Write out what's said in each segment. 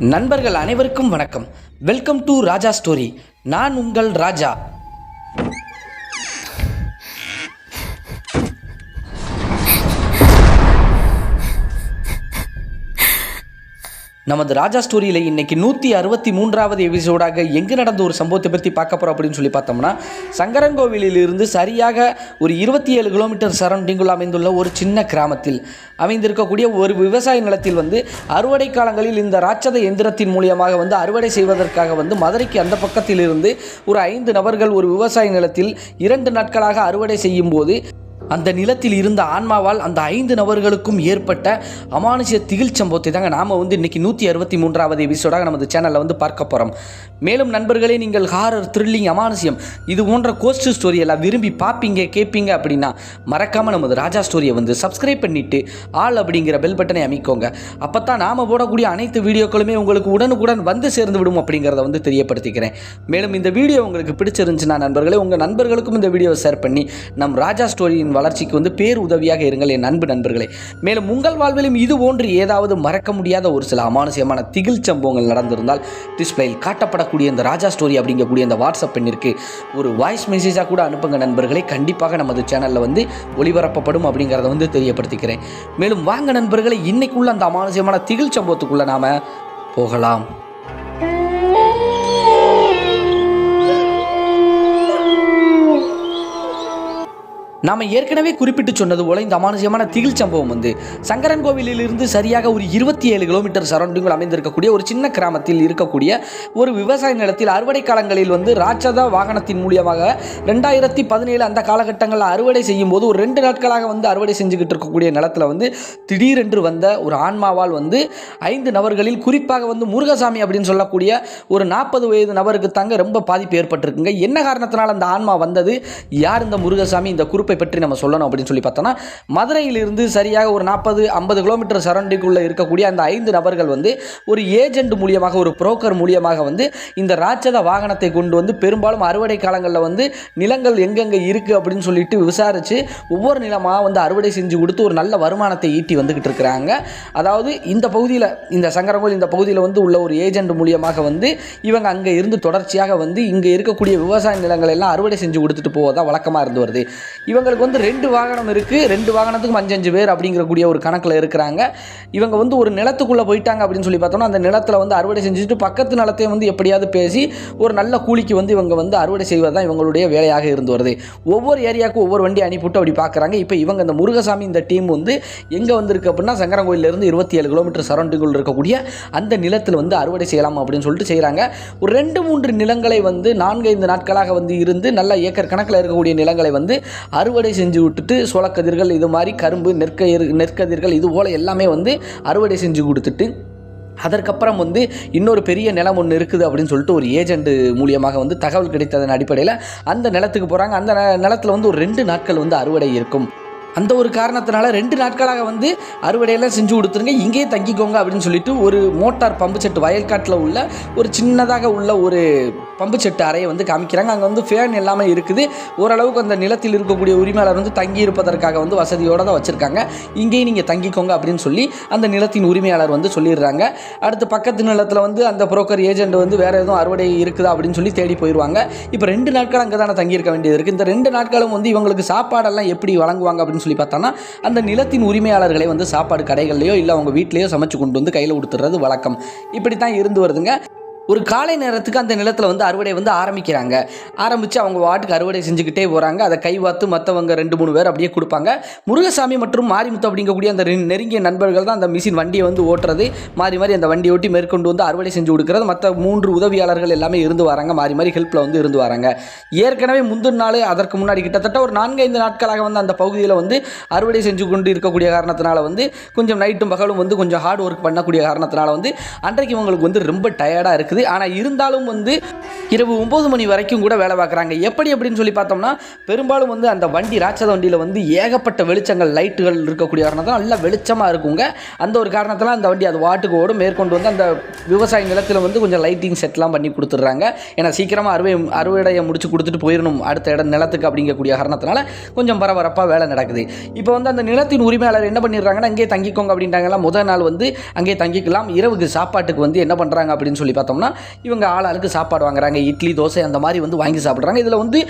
நண்பர்கள் அனைவருக்கும் வணக்கம். வெல்கம் டு ராஜா ஸ்டோரி நான் உங்கள் ராஜா. நமது ராஜா ஸ்டோரியில் இன்னைக்கு நூற்றி அறுபத்தி மூன்றாவது எபிசோடாக எங்கு நடந்த ஒரு சம்பவத்தை பற்றி பார்க்க போகிறோம் அப்படின்னு சொல்லி பார்த்தோம்னா சங்கரங்கோவிலிலிருந்து சரியாக ஒரு இருபத்தி ஏழு கிலோமீட்டர் சரௌண்டிங்குள் அமைந்துள்ள ஒரு சின்ன கிராமத்தில் அமைந்திருக்கக்கூடிய ஒரு விவசாய நிலத்தில் வந்து அறுவடை காலங்களில் இந்த ராட்சத எந்திரத்தின் மூலியமாக வந்து அறுவடை செய்வதற்காக வந்து மதுரைக்கு அந்த பக்கத்தில் இருந்து ஒரு ஐந்து நபர்கள் ஒரு விவசாய நிலத்தில் இரண்டு நாட்களாக அறுவடை செய்யும் போது அந்த நிலத்தில் இருந்த ஆன்மாவால் அந்த ஐந்து நபர்களுக்கும் ஏற்பட்ட அமானுஷ திகில் சம்பவத்தை தாங்க நாம் வந்து இன்றைக்கி நூற்றி அறுபத்தி மூன்றாவது எபிசோடாக நமது சேனலில் வந்து பார்க்க போகிறோம் மேலும் நண்பர்களே நீங்கள் ஹாரர் த்ரில்லிங் அமானுஷியம் இது போன்ற கோஸ்ட் ஸ்டோரி எல்லாம் விரும்பி பார்ப்பீங்க கேட்பீங்க அப்படின்னா மறக்காமல் நமது ராஜா ஸ்டோரியை வந்து சப்ஸ்கிரைப் பண்ணிவிட்டு ஆள் அப்படிங்கிற பெல் பட்டனை அமைக்கோங்க. அப்போ தான் நாம் போடக்கூடிய அனைத்து வீடியோக்களுமே உங்களுக்கு உடனுக்குடன் வந்து சேர்ந்து விடும் அப்படிங்கிறத வந்து தெரியப்படுத்திக்கிறேன். மேலும் இந்த வீடியோ உங்களுக்கு பிடிச்சிருந்துச்சுன்னா நண்பர்களே உங்கள் நண்பர்களுக்கும் இந்த வீடியோவை ஷேர் பண்ணி நம் ராஜா ஸ்டோரியின் வளர்ச்சிக்கு வந்து பேர் உதவியாக இருங்கள் என் அன்பு நண்பர்களே. மேலும் உங்கள் வாழ்விலும் இது போன்று ஏதாவது மறக்க முடியாத ஒரு சில அமானுசியமான திகில் சம்பவங்கள் நடந்திருந்தால் டிஸ்பிளேயில் காட்டப்படக்கூடிய இந்த ராஜா ஸ்டோரி அப்படிங்கக்கூடிய இந்த வாட்ஸ்அப் பெண்ணிற்கு ஒரு வாய்ஸ் மெசேஜாக கூட அனுப்புங்க நண்பர்களே. கண்டிப்பாக நமது சேனலில் வந்து ஒளிபரப்பப்படும் அப்படிங்கிறத வந்து தெரியப்படுத்திக்கிறேன். மேலும் வாங்க நண்பர்களை இன்னைக்குள்ள அந்த அமானுசியமான திகில் சம்பவத்துக்குள்ளே நாம் போகலாம். நாம் ஏற்கனவே குறிப்பிட்டு சொன்னது போல இந்த அமானுஷ்யமான திகில் சம்பவம் வந்து சங்கரன் கோவிலிலிருந்து சரியாக ஒரு இருபத்தி ஏழு கிலோமீட்டர் சரௌண்டிங்கில் அமைந்திருக்கக்கூடிய ஒரு சின்ன கிராமத்தில் இருக்கக்கூடிய ஒரு விவசாய நிலத்தில் அறுவடை காலங்களில் வந்து ராட்சத வாகனத்தின் மூலியமாக ரெண்டாயிரத்தி பதினேழு அந்த காலகட்டங்களில் அறுவடை செய்யும் போது ஒரு ரெண்டு நாட்களாக வந்து அறுவடை செஞ்சுக்கிட்டு இருக்கக்கூடிய நிலத்தில் வந்து திடீரென்று வந்த ஒரு ஆன்மாவால் வந்து ஐந்து நபர்களில் குறிப்பாக வந்து முருகசாமி அப்படின்னு சொல்லக்கூடிய ஒரு நாற்பது வயது நபருக்கு தாங்க ரொம்ப பாதிப்பு ஏற்பட்டிருக்குங்க. என்ன காரணத்தினால் அந்த ஆன்மா வந்தது? யார் இந்த முருகசாமி? இந்த குறிப்பை பற்றி நம்ம சொல்லணும் அப்படின்னு சொல்லி பார்த்தோன்னா மதுரையிலிருந்து சரியாக ஒரு நாற்பது ஐம்பது கிலோமீட்டர் சரௌண்டிங்குள்ளே இருக்கக்கூடிய அந்த ஐந்து நபர்கள் வந்து ஒரு ஏஜென்ட் மூலியமாக ஒரு புரோக்கர் மூலியமாக வந்து இந்த ராட்சத வாகனத்தை கொண்டு வந்து பெரும்பாலும் அறுவடை காலங்களில் வந்து நிலங்கள் எங்கெங்கே இருக்குது அப்படின்னு சொல்லிட்டு விசாரித்து ஒவ்வொரு நிலமாக வந்து அறுவடை செஞ்சு கொடுத்து ஒரு நல்ல வருமானத்தை ஈட்டி வந்துக்கிட்டு இருக்கிறாங்க. அதாவது இந்த பகுதியில் இந்த சங்கரங்கோல் இந்த பகுதியில் வந்து உள்ள ஒரு ஏஜென்ட் மூலியமாக வந்து இவங்க அங்கே இருந்து தொடர்ச்சியாக வந்து இங்கே இருக்கக்கூடிய விவசாய நிலங்களை எல்லாம் அறுவடை செஞ்சு கொடுத்துட்டு போவதாக வழக்கமாக இருந்து வருது. இவங்களுக்கு வந்து ரெண்டு வாகனம் இருக்குது ரெண்டு வாகனத்துக்கும் அஞ்சஞ்சு பேர் அப்படிங்கிறக்கூடிய ஒரு கணக்கில் இருக்கிறாங்க. இவங்க வந்து ஒரு நிலத்துக்குள்ளே போயிட்டாங்க அப்படின்னு சொல்லி பார்த்தோம்னா அந்த நிலத்தில் வந்து அறுவடை செஞ்சுட்டு பக்கத்து நிலத்தையும் வந்து எப்படியாவது பேசி ஒரு நல்ல கூலிக்கு வந்து இவங்க வந்து அறுவடை செய்வது தான் இவங்களுடைய வேலையாக இருந்து வருது. ஒவ்வொரு ஏரியாவுக்கும் ஒவ்வொரு வண்டி அனுப்பிவிட்டு அப்படி பார்க்குறாங்க இப்போ இவங்க இந்த முருகசாமி இந்த டீம் வந்து எங்கே வந்திருக்கு அப்படின்னா சங்கரங்கோயிலேருந்து இருபத்தி ஏழு கிலோமீட்டர் சரௌண்டிங்குள் இருக்கக்கூடிய அந்த நிலத்தில் வந்து அறுவடை செய்யலாம் அப்படின்னு சொல்லிட்டு செய்கிறாங்க ஒரு ரெண்டு மூன்று நிலங்களை வந்து நான்கு ஐந்து நாட்களாக வந்து இருந்து நல்ல ஏக்கர் கணக்கில் இருக்கக்கூடிய நிலங்களை வந்து அறுவடை செஞ்சு விட்டுட்டு சோளக்கதிர்கள் இது மாதிரி கரும்பு நெற்கயிறு நெற்கதிர்கள் இது போல் எல்லாமே வந்து அறுவடை செஞ்சு கொடுத்துட்டு அதற்கப்புறம் வந்து இன்னொரு பெரிய நிலம் ஒன்று இருக்குது அப்படின்னு சொல்லிட்டு ஒரு ஏஜென்ட் மூலியமாக வந்து தகவல் கிடைத்ததன் அடிப்படையில் அந்த நிலத்துக்கு போகிறாங்க அந்த ந- வந்து ஒரு ரெண்டு நாட்கள் வந்து அறுவடை இருக்கும். அந்த ஒரு காரணத்தினால ரெண்டு நாட்களாக வந்து அறுவடையெல்லாம் செஞ்சு கொடுத்துருங்க இங்கேயே தங்கிக்கோங்க அப்படின்னு சொல்லிட்டு ஒரு மோட்டார் பம்பு செட்டு வயல்காட்டில் உள்ள ஒரு சின்னதாக உள்ள ஒரு பம்பு செட்டு அறையை வந்து காமிக்கிறாங்க. அங்கே வந்து ஃபேன் எல்லாமே இருக்குது. ஓரளவுக்கு அந்த நிலத்தில் இருக்கக்கூடிய உரிமையாளர் வந்து தங்கி இருப்பதற்காக வந்து வசதியோடு தான் வச்சுருக்காங்க. இங்கேயும் நீங்கள் தங்கிக்கோங்க அப்படின்னு சொல்லி அந்த நிலத்தின் உரிமையாளர் வந்து சொல்லிடுறாங்க. அடுத்து பக்கத்து நிலத்தில் வந்து அந்த புரோக்கர் ஏஜென்ட் வந்து வேறு எதுவும் அறுவடை இருக்குதா அப்படின்னு சொல்லி தேடி போயிடுவாங்க இப்போ ரெண்டு நாட்கள் அங்கே தானே தங்கியிருக்க வேண்டியது இருக்குது இந்த ரெண்டு நாட்களும் வந்து இவங்களுக்கு சாப்பாடெல்லாம் எப்படி வழங்குவாங்க அப்படின்னு சொல்லி பார்த்தோன்னா அந்த நிலத்தின் உரிமையாளர்களே வந்து சாப்பாடு கடைகள்லையோ இல்லை அவங்க வீட்லேயோ சமைச்சு கொண்டு வந்து கையில் கொடுத்துறது வழக்கம். இப்படி தான் இருந்து வருதுங்க. ஒரு காலை நேரத்துக்கு அந்த நிலத்தில் வந்து அறுவடை வந்து ஆரம்பிக்கிறாங்க. ஆரம்பித்து அவங்க வாட்டுக்கு அறுவடை செஞ்சுக்கிட்டே போகிறாங்க அதை கை பார்த்து மற்றவங்க ரெண்டு மூணு பேர் அப்படியே கொடுப்பாங்க. முருகசாமி மற்றும் மாரிமுத்து அப்படிங்கக்கூடிய அந்த நெருங்கிய நண்பர்கள் தான் அந்த மிஷின் வண்டியை வந்து ஓட்டுறது. மாறி மாறி அந்த வண்டியை ஓட்டி மேற்கொண்டு வந்து அறுவடை செஞ்சு கொடுக்குறது. மற்ற மூன்று உதவியாளர்கள் எல்லாமே இருந்து வராங்க. மாறி மாறி ஹெல்ப்பில் வந்து இருந்து வராங்க. ஏற்கனவே முந்தின நாள் அதற்கு முன்னாடி கிட்டத்தட்ட ஒரு நான்கைந்து நாட்களாக வந்து அந்த பகுதியில் வந்து அறுவடை செஞ்சு கொண்டு இருக்கக்கூடிய காரணத்தினால வந்து கொஞ்சம் நைட்டும் பகலும் வந்து கொஞ்சம் ஹார்ட் ஒர்க் பண்ணக்கூடிய காரணத்தினால வந்து அன்றைக்கு இவங்களுக்கு வந்து ரொம்ப டயர்டாக இருக்குது. இருக்குது. ஆனால் இருந்தாலும் வந்து இரவு ஒம்பது மணி வரைக்கும் கூட வேலை பார்க்குறாங்க. எப்படி அப்படின்னு சொல்லி பார்த்தோம்னா பெரும்பாலும் வந்து அந்த வண்டி ராட்சத வண்டியில் வந்து ஏகப்பட்ட வெளிச்சங்கள் லைட்டுகள் இருக்கக்கூடிய காரணத்தால் நல்லா வெளிச்சமாக இருக்குங்க. அந்த ஒரு காரணத்தில் அந்த வண்டி அது வாட்டுக்கு ஓடும். மேற்கொண்டு வந்து அந்த விவசாய நிலத்தில் வந்து கொஞ்சம் லைட்டிங் செட்லாம் பண்ணி கொடுத்துட்றாங்க. ஏன்னா சீக்கிரமாக அறுவை அறுவடையை முடிச்சு கொடுத்துட்டு போயிடணும் அடுத்த இடம் நிலத்துக்கு அப்படிங்கக்கூடிய காரணத்தினால கொஞ்சம் பரபரப்பாக வேலை நடக்குது. இப்போ வந்து அந்த நிலத்தின் உரிமையாளர் என்ன பண்ணிடுறாங்கன்னா அங்கேயே தங்கிக்கோங்க அப்படின்ட்டாங்கலாம் முதல் நாள் வந்து அங்கேயே தங்கிக்கலாம். இரவுக்கு சாப்பாட்டுக்கு வந்து என்ன பண்ணுறாங்க அப்படின்னு சொல்லி பார்த்தோம்னா இவங்க ஆளாளுக்கு சாப்பாடு வாங்குறாங்க. இட்லி தோசை அந்த மாதிரி வந்து வாங்கி சாப்பிட்றாங்க. இதில் வந்து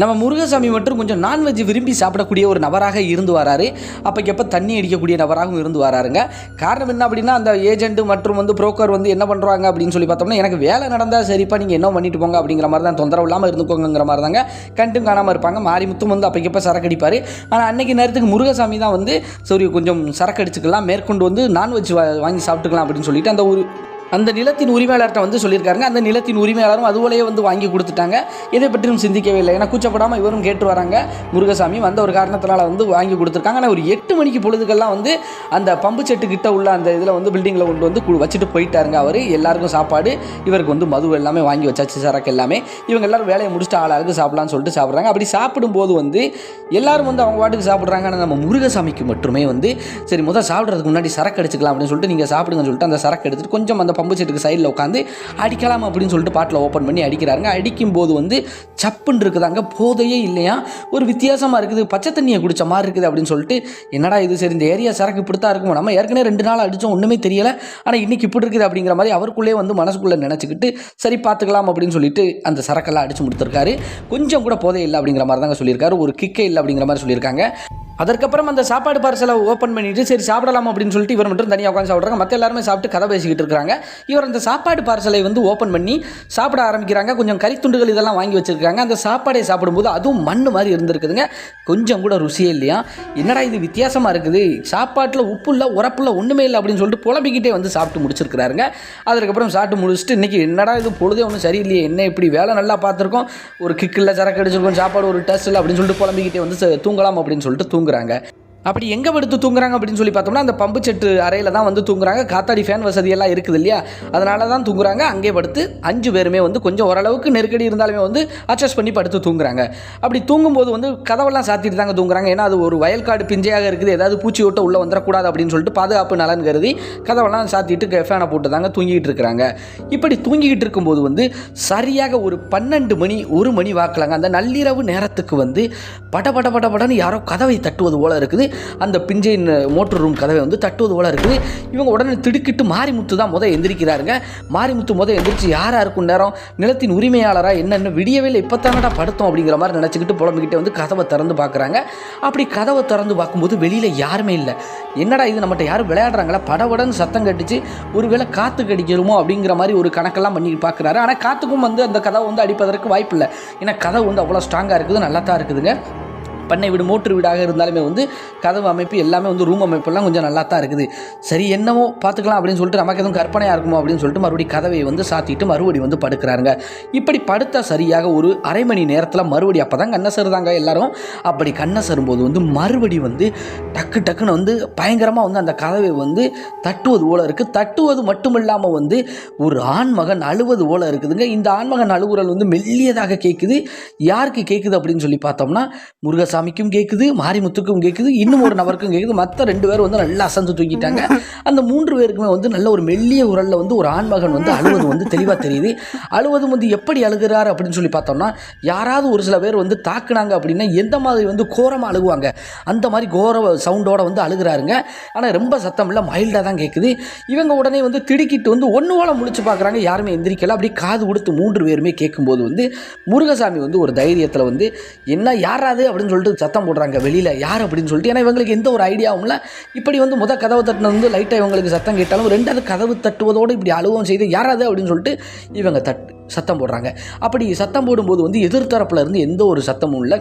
நம்ம முருகசாமி மட்டும் கொஞ்சம் நான்வெஜ் விரும்பி சாப்பிடக்கூடிய ஒரு நபராக இருந்து வராரு. அப்போக்கப்போ தண்ணி அடிக்கக்கூடிய நபராகவும் இருந்து வராருங்க. காரணம் என்ன அப்படின்னா அந்த ஏஜென்ட் மற்றும் வந்து புரோக்கர் வந்து என்ன பண்ணுறாங்க அப்படின்னு சொல்லி பார்த்தோம்னா எனக்கு வேலை நடந்தால் சரிப்பா நீங்கள் என்ன பண்ணிட்டு போங்க அப்படிங்கிற மாதிரி தான் தொந்தரவு இல்லாமல் இருந்துக்கோங்கிற மாதிரி தாங்க கண்டும் காணாமல் இருப்பாங்க. மாரிமுத்தும் வந்து அப்போக்கப்போ சரக்கு அடிப்பார். ஆனால் அன்னைக்கு நேரத்துக்கு முருகசாமி தான் வந்து சரி கொஞ்சம் சரக்கு அடிச்சுக்கலாம் மேற்கொண்டு வந்து நான்வெஜ் வாங்கி சாப்பிட்டுக்கலாம் அப்படின்னு சொல்லிட்டு அந்த ஒரு அந்த நிலத்தின் உரிமையாளர்கிட்ட வந்து சொல்லியிருக்காருங்க. அந்த நிலத்தின் உரிமையாளரும் அதுபோலயே வந்து வாங்கி கொடுத்துட்டாங்க. இதை பற்றியும் சிந்திக்கவே இல்லை. ஏன்னா கூச்சப்படாமல் இவரும் கேட்டு வராங்க. முருகசாமி வந்த ஒரு காரணத்தினால வந்து வாங்கி கொடுத்துருக்காங்க. ஆனால் ஒரு எட்டு மணிக்கு பொழுதுக்கெல்லாம் வந்து அந்த பம்பு செட்டு கிட்ட உள்ள அந்த இதில் வந்து பில்டிங்கில் கொண்டு வந்து கு- வச்சுட்டு போயிட்டாருங்க அவர். எல்லாருக்கும் சாப்பாடு இவருக்கு வந்து மது எல்லாமே வாங்கி வச்சாச்சு சரக்கு எல்லாமே. இவங்க எல்லாரும் வேலையை முடிச்சுட்டு ஆளாளுக்கு சாப்பிடலாம்னு சொல்லிட்டு சாப்பிட்றாங்க. அப்படி சாப்பிடும்போது வந்து எல்லாரும் வந்து அவங்க பாட்டுக்கு சாப்பிட்றாங்க ஆனால் நம்ம முருகசாமிக்கு மட்டுமே வந்து சரி முதல் சாப்பிட்றதுக்கு முன்னாடி சரக்கு அடிச்சுக்கலாம் அப்படின்னு சொல்லிட்டு நீங்கள் சாப்பிடுங்கன்னு சொல்லிட்டு அந்த சரக்கு எடுத்துட்டு கொஞ்சம் அந்த பம்பு செட்டுக்கு சைடில் உட்காந்து அடிக்கலாம் அப்படின்னு சொல்லிட்டு பாட்டில் ஓப்பன் பண்ணி அடிக்கிறாருங்க. அடிக்கும்போது வந்து சப்புன்னு இருக்குதாங்க. போதையே இல்லையா? ஒரு வித்தியாசமாக இருக்குது. பச்சை தண்ணியை குடித்த மாதிரி இருக்குது அப்படின்னு சொல்லிட்டு என்னடா இது சரி இந்த ஏரியா சரக்கு இப்படி தான் இருக்கும்? நம்ம ஏற்கனவே ரெண்டு நாள் அடித்தோம் ஒன்றுமே தெரியலை. ஆனால் இன்றைக்கி இப்படி இருக்குது அப்படிங்கிற மாதிரி அவருக்குள்ளே வந்து மனசுக்குள்ளே நினச்சிக்கிட்டு சரி பார்த்துக்கலாம் அப்படின்னு சொல்லிட்டு அந்த சரக்கெல்லாம் அடித்து முடித்திருக்காரு. கொஞ்சம் கூட போதை இல்லை அப்படிங்கிற மாதிரி தாங்க சொல்லியிருக்காரு. ஒரு கிக்கே இல்லை அப்படிங்கிற மாதிரி சொல்லியிருக்காங்க. அதற்கப்புறம் அந்த சாப்பாடு பார்சலை ஓப்பன் பண்ணிட்டு சரி சாப்பிடலாம் அப்படின்னு சொல்லிட்டு இவர் மட்டும் தனியாக உட்காந்து சாப்பிட்றாங்க. மற்ற எல்லாருமே சாப்பிட்டு கதை பேசிக்கிட்டு இருக்காங்க இவர் அந்த சாப்பாடு பார்சலை வந்து ஓப்பன் பண்ணி சாப்பிட ஆரம்பிக்கிறாங்க. கொஞ்சம் கறித்துண்டுகள் இதெல்லாம் வாங்கி வச்சிருக்காங்க. அந்த சாப்பாடை சாப்பிடும்போது அதுவும் மண் மாதிரி இருந்திருக்குதுங்க. கொஞ்சம் கூட ருசியே இல்லையா? என்னடா இது வித்தியாசமாக இருக்குது? சாப்பாட்டில் உப்பு இல்லை உரப்பு ஒன்றுமே இல்லை அப்படின்னு சொல்லிட்டு புலம்பிக்கிட்டே வந்து சாப்பிட்டு முடிச்சிருக்கிறாருங்க. அதுக்கப்புறம் சாப்பிட்டு முடிச்சுட்டு இன்றைக்கி என்னடா இது பொழுதே ஒன்றும் சரியில்லையே என்ன இப்படி வேலை நல்லா பார்த்துருக்கோம். ஒரு கிக்கில் சரக்கு அடிச்சிருக்கோம் சாப்பாடு ஒரு டெஸ்ட் இல்லை அப்படின்னு சொல்லிட்டு புலம்பிக்கிட்டே வந்து ச- தூங்கலாம் அப்படின்னு சொல்லிட்டு தூங்க தூங்குறாங்க. அப்படி எங்கே படுத்து தூங்குறாங்க அப்படின்னு சொல்லி பார்த்தோம்னா அந்த பம்பு செட்டு அறையில் தான் வந்து தூங்குறாங்க. காத்தாடி ஃபேன் வசதியெல்லாம் இருக்குது இல்லையா? அதனால தான் தூங்குறாங்க. அங்கே படுத்து அஞ்சு பேருமே வந்து கொஞ்சம் ஓரளவுக்கு நெருக்கடி இருந்தாலுமே வந்து அட்ஜஸ்ட் பண்ணி படுத்து தூங்குறாங்க. அப்படி தூங்கும்போது வந்து கதவெல்லாம் சாத்திட்டு தாங்க தூங்குறாங்க. ஏன்னா அது ஒரு வயல்காடு பிஞ்சையாக இருக்குது. ஏதாவது பூச்சி விட்ட உள்ளே வந்துடக்கூடாது அப்படின்னு சொல்லிட்டு பாதுகாப்பு நலன் கருதி கதவெல்லாம் சாத்திட்டு ஃபேனை போட்டு தாங்க தூங்கிட்டு இருக்கிறாங்க. இப்படி தூங்கிக்கிட்டு இருக்கும்போது வந்து சரியாக ஒரு பன்னெண்டு மணி ஒரு மணி வாக்கலாங்க. அந்த நள்ளிரவு நேரத்துக்கு வந்து பட பட பட படன்னு யாரோ கதவை தட்டுவது போல இருக்குது. அந்த பிஞ்சையின் மோட்டர் ரூம் கதவை வந்து தட்டுவது போல இருக்குது. இவங்க உடனே திடுக்கிட்டு மாரிமுத்து தான் முத எந்திரிக்கிறாருங்க. மாரிமுத்து முத எந்திரிச்சு யாராக இருக்கும் நேரம்? நிலத்தின் உரிமையாளராக என்னென்ன விடியவே இல்லை இப்போ தானடா படுத்தோம் அப்படிங்கிற மாதிரி நினச்சிக்கிட்டு புலம்பிக்கிட்டே வந்து கதவை திறந்து பார்க்குறாங்க. அப்படி கதவை திறந்து பார்க்கும்போது வெளியில் யாருமே இல்லை. என்னடா இது? நம்மகிட்ட யாரும் விளையாடுறாங்களா? படபடன்னு சத்தம் கட்டிச்சு. ஒருவேளை காற்று கடிக்கிறோமோ அப்படிங்கிற மாதிரி ஒரு கணக்கெல்லாம் பண்ணி பார்க்குறாரு. ஆனால் காற்றுக்கும் வந்து அந்த கதவை வந்து அடிப்பதற்கு வாய்ப்பு இல்லை ஏன்னா கதவு வந்து அவ்வளோ ஸ்ட்ராங்காக இருக்குது. நல்லா தான் இருக்குதுங்க. பண்ணை வீடு மோட்டர் வீடாக இருந்தாலுமே வந்து கதவு அமைப்பு எல்லாமே வந்து ரூம் அமைப்பெல்லாம் கொஞ்சம் நல்லா தான் இருக்குது. சரி என்னவோ பார்த்துக்கலாம் அப்படின்னு சொல்லிட்டு நமக்கு எதுவும் கற்பனையாக இருக்குமோ அப்படின்னு சொல்லிட்டு மறுபடியும் கதவை வந்து சாத்திட்டு மறுபடி வந்து படுக்கிறாருங்க. இப்படி படுத்த சரியாக ஒரு அரை மணி நேரத்தில் மறுபடி அப்போ தான் கண்ணை சருதாங்க எல்லாரும். அப்படி கண்ணை சரும்போது வந்து மறுபடி வந்து டக்கு டக்குன்னு வந்து பயங்கரமாக வந்து அந்த கதவை வந்து தட்டுவது போல இருக்குது தட்டுவது மட்டும் இல்லாமல் வந்து ஒரு ஆண்மகன் அழுவது போல இருக்குதுங்க. இந்த ஆண்மகன் அழுகுறல் வந்து மெல்லியதாக கேட்குது யாருக்கு கேட்குது அப்படின்னு சொல்லி பார்த்தோம்னா ராமசாமிக்கும் கேட்குது மாரிமுத்துக்கும் கேட்குது இன்னும் ஒரு நபருக்கும் கேட்குது மற்ற ரெண்டு பேரும் வந்து நல்லா அசந்து தூக்கிட்டாங்க அந்த மூன்று பேருக்குமே வந்து நல்ல ஒரு மெல்லிய உரலில் வந்து ஒரு ஆண்மகன் வந்து அழுவது வந்து தெளிவாக தெரியுது. அழுவதும் வந்து எப்படி அழுகிறார் அப்படின்னு சொல்லி பார்த்தோம்னா யாராவது ஒரு சில பேர் வந்து தாக்குனாங்க அப்படின்னா எந்த மாதிரி வந்து கோரமாக அழுகுவாங்க? அந்த மாதிரி கோர சவுண்டோட வந்து அழுகிறாருங்க. ஆனால் ரொம்ப சத்தம் இல்லை மைல்டாக தான் கேட்குது இவங்க உடனே வந்து திடுக்கிட்டு வந்து ஒன்று போல முழிச்சு பார்க்குறாங்க யாருமே எந்திரிக்கல. அப்படி காது கொடுத்து மூன்று பேருமே கேட்கும்போது வந்து முருகசாமி வந்து ஒரு தைரியத்தில் வந்து என்ன யாராது அப்படின்னு சொல்லிட்டு சத்தம் போடுறாங்க வெளியில். யார் அப்படின்னு சொல்லிட்டு. ஏன்னா இவங்களுக்கு எந்த ஒரு ஐடியாவும் இல்லை. இப்படி வந்து முத கதவு தட்டினது வந்து லைட்டாக இவங்களுக்கு சத்தம் கேட்டாலும் ரெண்டாவது கதவு தட்டுவதோடு இப்படி அலுவலகம் செய்து யாராது அப்படின்னு சொல்லிட்டு இவங்க தட் சத்தம் போடுறாங்க. அப்படி சத்தம் போடும்போது வந்து எதிர்த்தரப்புல இருந்து எந்த ஒரு சத்தமும் இல்லை.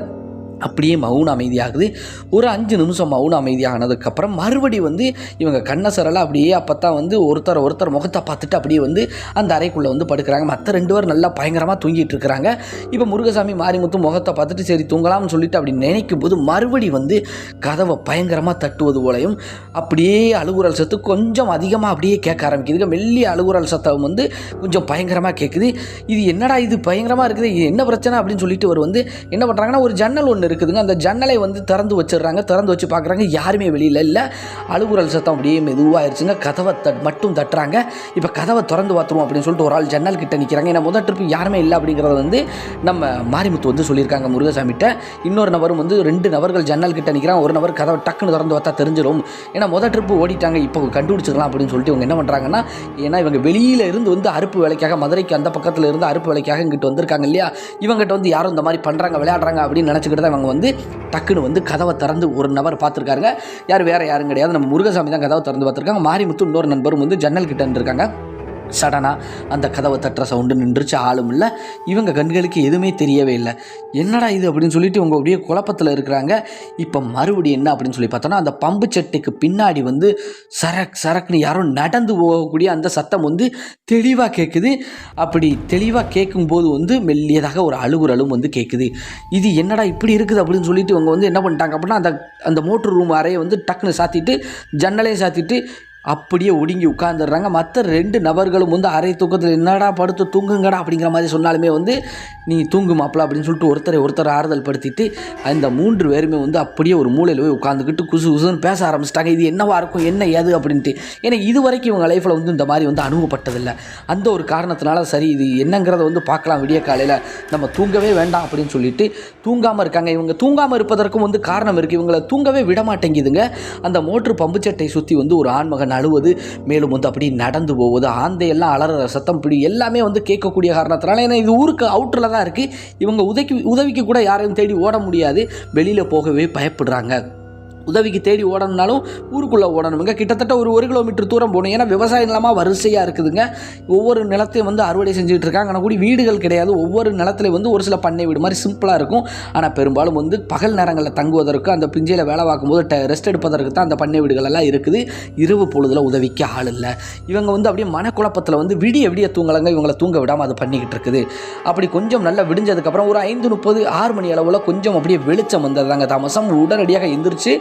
அப்படியே மௌன அமைதியாகுது. ஒரு அஞ்சு நிமிஷம் மௌன அமைதியானதுக்கப்புறம் மறுபடி வந்து இவங்க கண்ணை அப்படியே அப்போ தான் வந்து ஒருத்தர் ஒருத்தர் முகத்தை பார்த்துட்டு அப்படியே வந்து அந்த அறைக்குள்ளே வந்து படுக்கிறாங்க. மற்ற ரெண்டு பேரும் நல்லா பயங்கரமாக தூங்கிட்டு இருக்கிறாங்க. இப்போ முருகசாமி மாரிமுத்து முகத்தை பார்த்துட்டு சரி தூங்கலாம்னு சொல்லிட்டு அப்படி நினைக்கும் போது மறுபடி வந்து கதவை பயங்கரமாக தட்டுவது போலையும் அப்படியே அழுகுரல் சத்து கொஞ்சம் அதிகமாக அப்படியே கேட்க ஆரம்பிக்குது. மெல்லிய அழுகுரல் சத்தம் வந்து கொஞ்சம் பயங்கரமாக கேட்குது. இது என்னடா இது பயங்கரமாக இருக்குது? இது என்ன பிரச்சனை அப்படின்னு சொல்லிட்டு அவர் வந்து என்ன பண்ணுறாங்கன்னா ஒரு ஜன்னல் ஒன்று இருக்குதுங்க. அந்த ஜன்னலை வந்து திறந்து வச்சிடுறாங்க. திறந்து வச்சு பார்க்குறாங்க. யாருமே வெளியில் இல்லை. அழுகுரல் சத்தம் அப்படியே மெதுவாகிருச்சுங்க கதவை தட் மட்டும் தட்டுறாங்க. இப்போ கதவை திறந்து பார்த்துருவோம் அப்படின்னு சொல்லிட்டு ஒரு ஆள் ஜன்னல் கிட்ட நிற்கிறாங்க ஏன்னா முதல் ட்ரிப்பு யாருமே இல்லை அப்படிங்கிறத வந்து நம்ம மாரிமுத்து வந்து சொல்லியிருக்காங்க முருகசாமிகிட்ட. இன்னொரு நபரும் வந்து ரெண்டு நபர்கள் ஜன்னல் கிட்ட நிற்கிறாங்க ஒரு நபர் கதவை டக்குன்னு திறந்து பார்த்தா தெரிஞ்சிடும் ஏன்னா முதல் ட்ரிப்பு ஓடிட்டாங்க. இப்போ கண்டுபிடிச்சிடலாம் அப்படின்னு சொல்லிட்டு இவங்க என்ன பண்ணுறாங்கன்னா ஏன்னா இவங்க வெளியில இருந்து வந்து அறுப்பு வேலைக்காக மதுரைக்கு அந்த பக்கத்தில் இருந்து அறுப்பு வேலைக்காக இங்கிட்டு வந்திருக்காங்க இல்லையா? இவங்ககிட்ட வந்து யாரும் இந்த மாதிரி பண்ணுறாங்க விளையாடுறாங்க அப்படின்னு நினச்சிக்கிட்டு தான் அவங்க வந்து டக்குன்னு வந்து கதவை திறந்து ஒரு நபர் பார்த்துருக்காருங்க. யார் வேறு யாரும் கிடையாது. நம்ம முருகசாமி தான் கதவை திறந்து பார்த்துருக்காங்க. மாரிமுத்து இன்னொரு நண்பரும் வந்து ஜன்னல் கிட்ட இருக்காங்க சடனாக அந்த கதவை தட்டுற சவுண்டு நின்றுச்சு ஆளும் இல்லை. இவங்க கண்களுக்கு எதுவுமே தெரியவே இல்லை. என்னடா இது அப்படின்னு சொல்லிட்டு இவங்க அப்படியே குழப்பத்தில் இருக்கிறாங்க. இப்போ மறுபடியும் என்ன அப்படின்னு சொல்லி பார்த்தோன்னா அந்த பம்பு செட்டுக்கு பின்னாடி வந்து சரக் சரக்குன்னு யாரும் நடந்து போகக்கூடிய அந்த சத்தம் வந்து தெளிவாக கேட்குது அப்படி தெளிவாக கேட்கும்போது வந்து மெல்லியதாக ஒரு அழுகுறலும் வந்து கேட்குது இது என்னடா இப்படி இருக்குது அப்படின்னு சொல்லிட்டு இவங்க வந்து என்ன பண்ணிட்டாங்க அப்படின்னா அந்த அந்த மோட்ரு ரூம் அறையை வந்து டக்குன்னு சாத்திட்டு ஜன்னலையும் சாத்திட்டு அப்படியே ஒடுங்கி உட்காந்துடுறாங்க மற்ற ரெண்டு நபர்களும் வந்து அரை தூக்கத்தில் என்னடா படுத்து தூங்குங்கடா அப்படிங்கிற மாதிரி சொன்னாலுமே வந்து நீ தூங்கு மாப்பிள அப்படின்னு சொல்லிட்டு ஒருத்தரை ஒருத்தர் ஆறுதல் படுத்திட்டு அந்த மூன்று பேருமே வந்து அப்படியே ஒரு மூலையில் போய் உட்காந்துக்கிட்டு குசு குசுன்னு பேச ஆரம்பிச்சிட்டாங்க. இது என்னவா இருக்கும்? என்ன ஏது? அப்படின்ட்டு. ஏன்னா இது வரைக்கும் இவங்க லைஃப்பில் வந்து இந்த மாதிரி வந்து அனுபவப்பட்டதில்லை. அந்த ஒரு காரணத்தினால சரி இது என்னங்கிறத வந்து பார்க்கலாம் விடிய காலையில். நம்ம தூங்கவே வேண்டாம் அப்படின்னு சொல்லிட்டு தூங்காமல் இருக்காங்க. இவங்க தூங்காமல் இருப்பதற்கும் வந்து காரணம் இருக்குது இவங்களை தூங்கவே விட மாட்டேங்குதுங்க. அந்த மோட்ரு பம்பு சட்டை சுற்றி வந்து ஒரு ஆண்மகன் அழுவது மேலும் வந்து அப்படி நடந்து போவது ஆந்தையெல்லாம் அலற சத்தம் பிடி எல்லாமே வந்து கேட்கக்கூடிய காரணத்தினால ஏன்னா இது ஊருக்கு அவுட்டரில் தான் இருக்குது இவங்க உதவி உதவிக்கு கூட யாரையும் தேடி ஓட முடியாது. வெளியில் போகவே பயப்படுறாங்க. உதவிக்கு தேடி ஓடணும்னாலும் ஊருக்குள்ளே ஓடணுங்க கிட்டத்தட்ட ஒரு ஒரு கிலோமீட்டர் தூரம் போகணும். ஏன்னா விவசாய நிலமாக வரிசையாக இருக்குதுங்க. ஒவ்வொரு நிலத்தையும் வந்து அறுவடை செஞ்சுட்டு இருக்காங்க. ஆனால் கூட வீடுகள் கிடையாது. ஒவ்வொரு நிலத்துல வந்து ஒரு சில பண்ணை வீடு மாதிரி சிம்பிளாக இருக்கும். ஆனால் பெரும்பாலும் வந்து பகல் நேரங்களில் தங்குவதற்கு அந்த பிஞ்சையில் வேலை பார்க்கும்போது ரெஸ்ட் எடுப்பதற்கு தான் அந்த பண்ணை வீடுகள் எல்லாம் இருக்குது. இரவு பொழுதில் உதவிக்கு ஆள் இல்லை. இவங்க வந்து அப்படியே மனக்குழப்பத்தில் வந்து விடிய விடிய தூங்கலங்க. இவங்களை தூங்க விடாமல் அது பண்ணிக்கிட்டு இருக்குது. அப்படி கொஞ்சம் நல்லா விடிஞ்சதுக்கப்புறம் ஒரு ஐந்து முப்பது ஆறு மணி அளவில் கொஞ்சம் அப்படியே வெளிச்சம் வந்ததாங்க தாமசம். உடனடியாக எந்திரிச்சு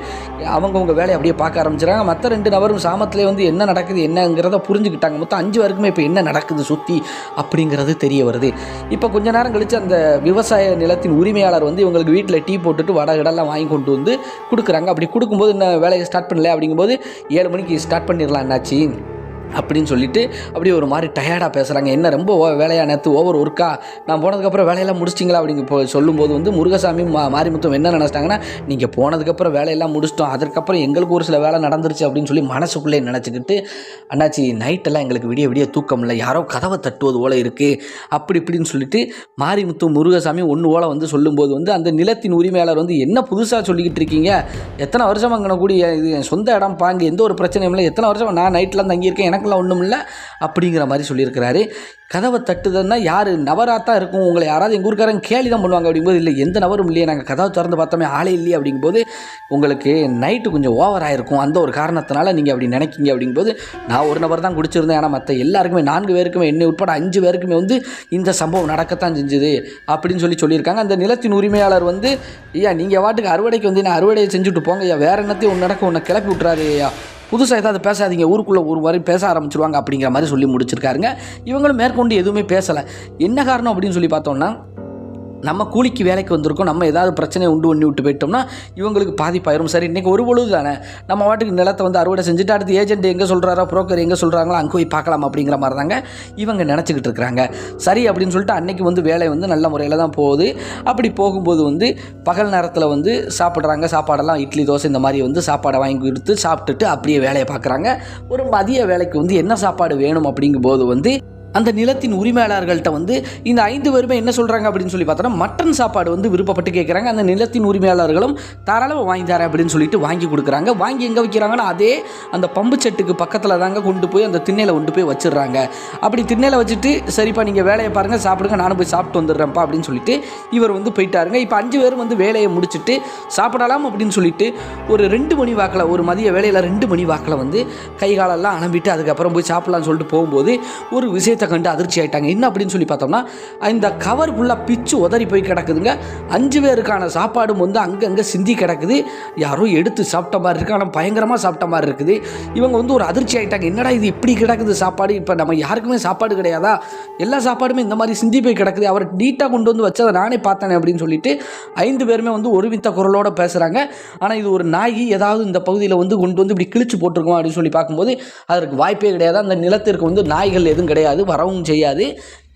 அவங்கவுங்க வேலையை அப்படியே பார்க்க ஆரம்பிச்சிடறாங்க. மற்ற ரெண்டு நபரும் சாமத்திலே வந்து என்ன நடக்குது என்னங்கிறத புரிஞ்சுக்கிட்டாங்க. மொத்தம் அஞ்சு பேருக்குமே இப்போ என்ன நடக்குது சுற்றி அப்படிங்கிறது தெரிய வருது. இப்போ கொஞ்ச நேரம் கழித்து அந்த விவசாய நிலத்தின் உரிமையாளர் வந்து இவங்களுக்கு வீட்டில் டீ போட்டுட்டு வடை கிடலாம் வாங்கி கொண்டு வந்து கொடுக்குறாங்க. அப்படி கொடுக்கும்போது என்ன வேலையை ஸ்டார்ட் பண்ணல அப்படிங்கும்போது ஏழு மணிக்கு ஸ்டார்ட் பண்ணிடலாம் என்னாச்சு? அப்படின்னு சொல்லிட்டு அப்படியே ஒரு மாதிரி டயர்டாக பேசுகிறாங்க என்ன ரொம்ப ஓ- நேற்று ஓவர் ஒர்க்கா நான் போனதுக்கப்புறம் வேலையெல்லாம் முடிச்சிட்டிங்களா? அப்படிங்க சொல்லும்போது வந்து முருகசாமி மா மாரிமுத்தம் என்ன நினச்சிட்டாங்கன்னா நீங்கள் போனதுக்கப்புறம் வேலையெல்லாம் முடிச்சிட்டோம். அதுக்கப்புறம் எங்களுக்கு ஒரு சில வேலை நடந்துருச்சு அப்படின்னு சொல்லி மனசுக்குள்ளே நினச்சிக்கிட்டு அண்ணாச்சி நைட்டெல்லாம் எங்களுக்கு விடிய விடிய தூக்கம் இல்லை. யாரோ கதவை தட்டுவது ஓலை இருக்குது அப்படி இப்படின்னு சொல்லிட்டு மாரிமுத்து முருகசாமி ஒன்று போல வந்து சொல்லும்போது வந்து அந்த நிலத்தின் உரிமையாளர் வந்து என்ன புதுசாக சொல்லிக்கிட்டு இருக்கீங்க? எத்தனை வருஷம் அங்கே கூடிய இது என் சொந்த இடம் பாங்க. எந்த ஒரு பிரச்சனையும் இல்லை. எத்தனை வருஷம் நான் நைட்லாம் தங்கியிருக்கேன். எனக்கெல்லாம் ஒன்றும் இல்லை அப்படிங்கிற மாதிரி சொல்லியிருக்கிறாரு. கதவை தட்டுதுன்னா யார்? நபராக தான் இருக்கும். உங்களை யாராவது எங்கள் ஊருக்காரங்க கேலி தான் பண்ணுவாங்க அப்படிங்கும்போது இல்லை எந்த நபரும் இல்லையே. நாங்கள் கதவை திறந்து பார்த்தோமே ஆளே இல்லையே. அப்படிங்கும்போது உங்களுக்கு நைட்டு கொஞ்சம் ஓவர் ஆயிருக்கும். அந்த ஒரு காரணத்தினால நீங்கள் அப்படி நினைக்கிங்க. அப்படிங்கும்போது நான் ஒரு நபர் தான் குடிச்சிருந்தேன். ஆனால் மற்ற எல்லாருக்குமே நான்கு பேருக்குமே என்னை உட்பட அஞ்சு பேருக்குமே வந்து இந்த சம்பவம் நடக்கத்தான் செஞ்சுது. அப்படின்னு சொல்லி சொல்லியிருக்காங்க. அந்த நிலத்தின் உரிமையாளர் வந்து ஐயா நீங்கள் வாட்டுக்கு அறுவடைக்கு வந்து நான் அறுவடையை செஞ்சுட்டு போங்க ஐயா வேறு என்னத்தையும் ஒன்று நடக்க ஒன்று கிளப்பி விட்றாரு ஐயா. புதுசாக ஏதாவது பேசாதீங்க. ஊருக்குள்ளே ஒரு வரை பேச ஆரம்பிச்சிருவாங்க அப்படிங்கிற மாதிரி சொல்லி முடிச்சிருக்காருங்க. இவங்களும் மேற்கொண்டு எதுவுமே பேசலை. என்ன காரணம் அப்படின்னு சொல்லி பார்த்தோம்னா நம்ம கூலிக்கு வேலைக்கு வந்திருக்கோம் நம்ம ஏதாவது பிரச்சனையை உண்டு பண்ணி விட்டு போயிட்டோம்னா இவங்களுக்கு பாதிப்பாயிரும். சரி இன்றைக்கி ஒரு பொழுது தானே. நம்ம வாட்டுக்கு நிலத்தை வந்து அறுவடை செஞ்சுட்டு அடுத்து ஏஜென்ட் எங்கே சொல்கிறாரோ புரோக்கர் எங்கே சொல்கிறாங்களோ அங்கே போய் பார்க்கலாம் அப்படிங்கிற மாதிரி தாங்க இவங்க நினச்சிக்கிட்டு இருக்கிறாங்க சரி அப்படின்னு சொல்லிட்டு அன்னைக்கு வந்து வேலை வந்து நல்ல முறையில் தான் போகுது. அப்படி போகும்போது வந்து பகல் நேரத்தில் வந்து சாப்பிட்றாங்க. சாப்பாடெல்லாம் இட்லி தோசை இந்த மாதிரி வந்து சாப்பாடை வாங்கி கொடுத்து சாப்பிட்டுட்டு அப்படியே வேலையை பார்க்குறாங்க. ஒரு மதிய வேலைக்கு வந்து என்ன சாப்பாடு வேணும் அப்படிங்கும்போது வந்து அந்த நிலத்தின் உரிமையாளர்கள்ட்ட வந்து இந்த ஐந்து பேருமே என்ன சொல்கிறாங்க அப்படின்னு சொல்லி பார்த்தோன்னா மட்டன் சாப்பாடு வந்து விருப்பப்பட்டு கேட்குறாங்க அந்த நிலத்தின் உரிமையாளர்களும் தாராளமாக வாங்கி தரேன் அப்படின்னு சொல்லிட்டு வாங்கி கொடுக்குறாங்க. வாங்கி எங்கே வைக்கிறாங்கன்னா அதே அந்த பம்பு செட்டுக்கு பக்கத்தில் தாங்க கொண்டு போய் அந்த திண்ணையில் கொண்டு போய் வச்சிடுறாங்க. அப்படி திண்ணையில் வச்சுட்டு சரிப்பா நீங்கள் வேலையை பாருங்கள் சாப்பிடுங்க நானும் போய் சாப்பிட்டு வந்துடுறேன்ப்பா அப்படின்னு சொல்லிட்டு இவர் வந்து போயிட்டாருங்க. இப்போ அஞ்சு பேரும் வந்து வேலையை முடிச்சுட்டு சாப்பிடலாம் அப்படின்னு சொல்லிட்டு ஒரு ரெண்டு மணி வாக்கில் ஒரு மதிய வேலையில் ரெண்டு மணி வாக்கில் வந்து கை காலெல்லாம் அலம்பிட்டு அதுக்கப்புறம் போய் சாப்பிடலாம்னு சொல்லிட்டு போகும்போது ஒரு விஷயத்தை கண்டு அதிர்ச்சி ஆயிட்டாங்க. என்ன அப்படின்னு சொல்லி பார்த்தோம்னா இந்த கவர் ஃபுல்லாக பிச்சு உதறி போய் கிடக்குதுங்க. அஞ்சு பேருக்கான சாப்பாடும் வந்து அங்கங்கே சிந்தி கிடக்குது. யாரோ எடுத்து சாப்பிட்ட மாதிரி இருக்குது ஆனால் பயங்கரமாக சாப்பிட்ட மாதிரி இருக்குது. இவங்க வந்து ஒரு அதிர்ச்சி ஆகிட்டாங்க என்னடா இது இப்படி கிடக்குது சாப்பாடு? இப்போ நம்ம யாருக்குமே சாப்பாடு கிடையாதா? எல்லா சாப்பாடுமே இந்த மாதிரி சிந்தி போய் கிடக்குது. அவர் நீட்டாக கொண்டு வந்து வச்சதை நானே பார்த்தேனே அப்படின்னு சொல்லிட்டு ஐந்து பேருமே வந்து ஒருமித்த குரலோடு பேசுகிறாங்க ஆனால் இது ஒரு நாய் ஏதாவது இந்த பகுதியில் வந்து கொண்டு வந்து இப்படி கிழிச்சு போட்டிருக்கோம் அப்படின்னு சொல்லி பார்க்கும்போது அதற்கு வாய்ப்பே கிடையாது. அந்த நிலத்திற்கு வந்து நாய்கள் எதுவும் கிடையாது. வரவும் செய்யாது.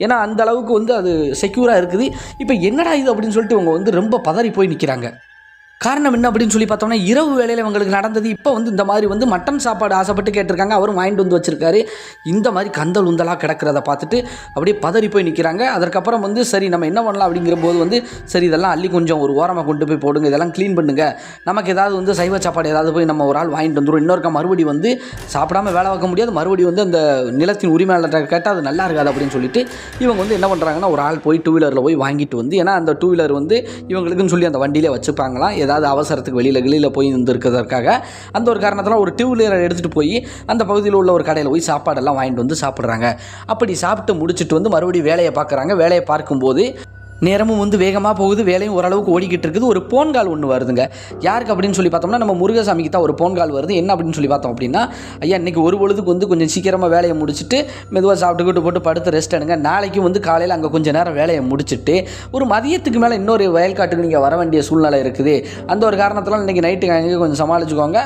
ஏன்னா அந்த அளவுக்கு வந்து அது செக்யூராக இருக்குது. இப்போ என்னடா இது அப்படின்னு சொல்லிட்டு இவங்க வந்து ரொம்ப பதறி போய் நிற்கிறாங்க காரணம் என்ன அப்படின்னு சொல்லி பார்த்தோம்னா இரவு வேலையில் இவங்களுக்கு நடந்தது. இப்போ வந்து இந்த மாதிரி வந்து மட்டன் சாப்பாடு ஆசைப்பட்டு கேட்டிருக்காங்க. அவரும் வாங்கிட்டு வந்து வச்சிருக்காரு. இந்த மாதிரி கந்தல் உந்தலாக கிடக்கிறத பார்த்துட்டு அப்படியே பதறி போய் நிற்கிறாங்க அதற்கப்புறம் வந்து சரி நம்ம என்ன பண்ணலாம் அப்படிங்கிற போது வந்து சரி இதெல்லாம் அள்ளி கொஞ்சம் ஒரு ஓரமாக கொண்டு போய் போடுங்க. இதெல்லாம் க்ளீன் பண்ணுங்கள் நமக்கு ஏதாவது வந்து சைவ சாப்பாடு ஏதாவது போய் நம்ம ஒரு ஆள் வாங்கிட்டு வந்துடும் இன்னொருக்க மறுபடி வந்து சாப்பிடாம வேலை வைக்க முடியாது. மறுபடி வந்து அந்த நிலத்தின் உரிமையாளர்கிட்ட கேட்டால் அது நல்லா இருக்காது அப்படின்னு சொல்லிட்டு இவங்க வந்து என்ன பண்ணுறாங்கன்னா ஒரு ஆள் போய் டூ வீலரில் போய் வாங்கிட்டு வந்து ஏன்னா அந்த டூ வீலர் வந்து இவங்களுக்குன்னு சொல்லி அந்த வண்டியிலே வச்சுப்பாங்களாம். ஏதாவது அவசரத்துக்கு வெளியில் வெளியில் போய் இருந்திருக்கிறதுக்காக அந்த ஒரு காரணத்தில் ஒரு டூ வீலரை எடுத்துகிட்டு போய் அந்த பகுதியில் உள்ள ஒரு கடையில் போய் சாப்பாடெல்லாம் வாங்கிட்டு வந்து சாப்பிட்றாங்க. அப்படி சாப்பிட்டு முடிச்சுட்டு வந்து மறுபடியும் வேலையை பார்க்குறாங்க. வேலையை பார்க்கும்போது நேரமும் வந்து வேகமாக போகுது வேலையும் ஓரளவுக்கு ஓடிக்கிட்டு இருக்குது. ஒரு போன் கால் ஒன்று வருதுங்க. யாருக்கு அப்படின்னு சொல்லி பார்த்தோம்னா நம்ம முருகசாமிக்கு தான் ஒரு போன் கால் வருது. என்ன அப்படின்னு சொல்லி பார்த்தோம் அப்படின்னா ஐயா இன்னைக்கு ஒரு பொழுதுக்கு வந்து கொஞ்சம் சீக்கிரமாக வேலையை முடிச்சுட்டு மெதுவாக சாப்பிட்டுக்கிட்டு போட்டு படுத்து ரெஸ்ட் எடுங்க. நாளைக்கு வந்து காலையில் அங்கே கொஞ்சம் நேரம் வேலையை முடிச்சுட்டு ஒரு மதியத்துக்கு மேலே இன்னொரு வயல்காட்டுக்கு நீங்கள் வர வேண்டிய சூழ்நிலை இருக்குது. அந்த ஒரு காரணத்தில் இன்றைக்கி நைட்டுக்கு அங்கே கொஞ்சம் சமாளிச்சுக்கோங்க.